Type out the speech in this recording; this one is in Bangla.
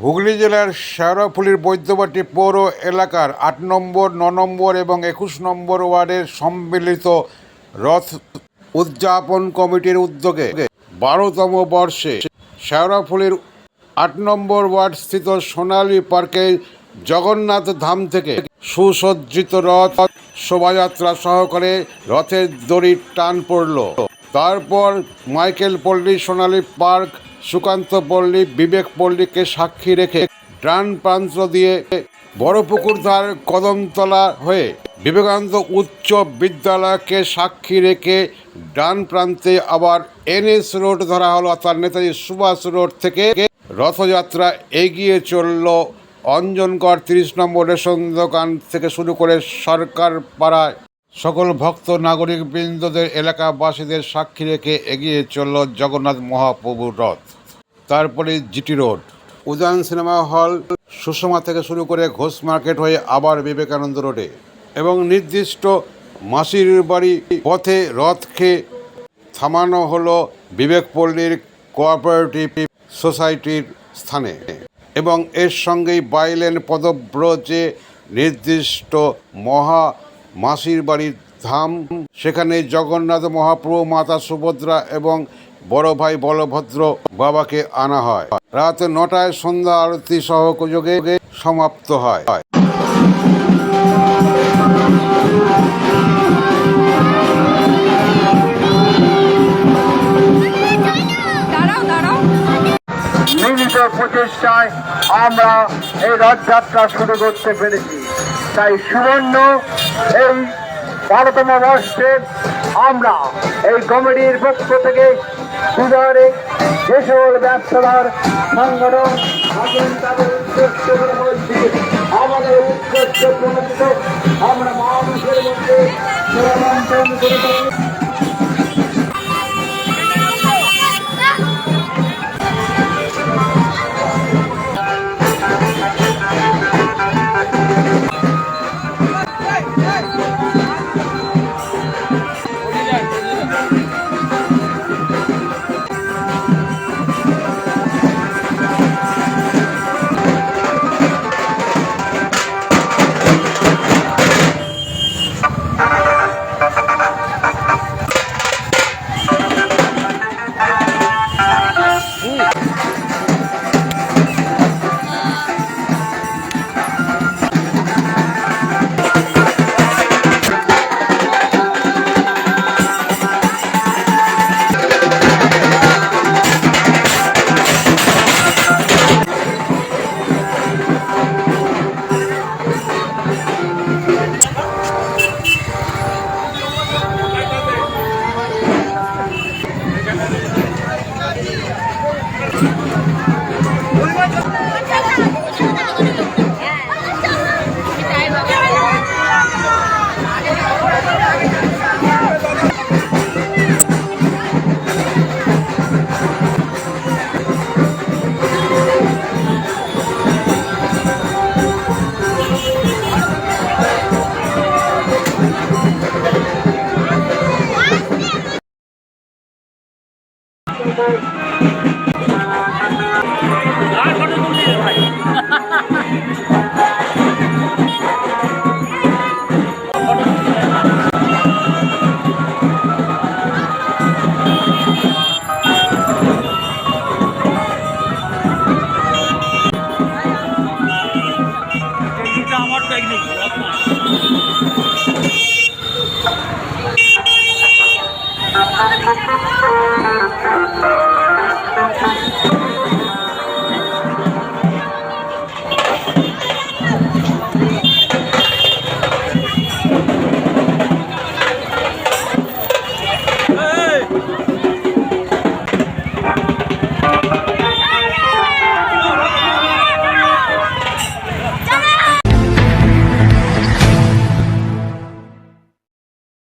হুগলি জেলার শেওড়াফুলির বৈদ্যবাটি পৌর এলাকার আট নম্বর, ন নম্বর এবং একুশ নম্বর ওয়ার্ডের সম্মিলিত রথ উদযাপন কমিটির উদ্যোগে বারোতম বর্ষে শেওড়াফুলির আট নম্বর ওয়ার্ড স্থিত সোনালী পার্কে জগন্নাথ ধাম থেকে সুসজ্জিত রথ শোভাযাত্রা সহকারে রথের দড়ির টান পড়ল। তারপর মাইকেল পল্লী সোনালী পার্ক সুকান্ত পল্লী, বিবেক পল্লীকে সাক্ষী রেখে ডান প্রান্ত দিয়ে বড়পুকুর ধার কদমতলা হয়ে বিবেকানন্দ উচ্চ বিদ্যালয়কে সাক্ষী রেখে ডান প্রান্তে আবার এনএস রোড ধরা হলো। অর্থাৎ নেতাজি সুভাষ রোড থেকে রথযাত্রা এগিয়ে চলল। অঞ্জনগড় তিরিশ নম্বর রেশন দোকান থেকে শুরু করে সরকার পাড়ায় সকল ভক্ত নাগরিক বৃন্দদের এলাকাবাসীদের সাক্ষী রেখে এগিয়ে চলল জগন্নাথ মহাপ্রভুর রথ। তারপরে GT road. Udayan cinema hall Sushma থেকে শুরু করে ঘোষ মার্কেট হয়ে আবার বিবেকানন্দ রোডে। এবং নির্দিষ্ট মাসির বাড়ি পথে রথকে থামানো হলো বিবেকপল্লীর কোঅপারেটিভ সোসাইটির স্থানে। এবং এর সঙ্গেই বাইলেন পদব্রজে নির্দিষ্ট মহা মাসির বাড়ির ধাম। সেখানে জগন্নাথ মহাপ্রভু মাতা সুভদ্রা এবং বড় ভাই বলভদ্র বাবাকে আনা হয়। রাত নটায় সন্ধ্যা আরতি সহযোগে সমাপ্ত হয়। দাঁড়াও দাঁড়াও। মিলিত প্রচেষ্টায় আমরা এই রথযাত্রা শুরু করতে পেরেছি। তাই সুবর্ণ এই বারোতম বর্ষে আমরা এই কমিটির পক্ষ থেকে সুদারে যে সকল ব্যবসাদার সংগঠন আছেন তাদের আমাদের উদ্দেশ্য আমরা মানুষের মধ্যে সেবা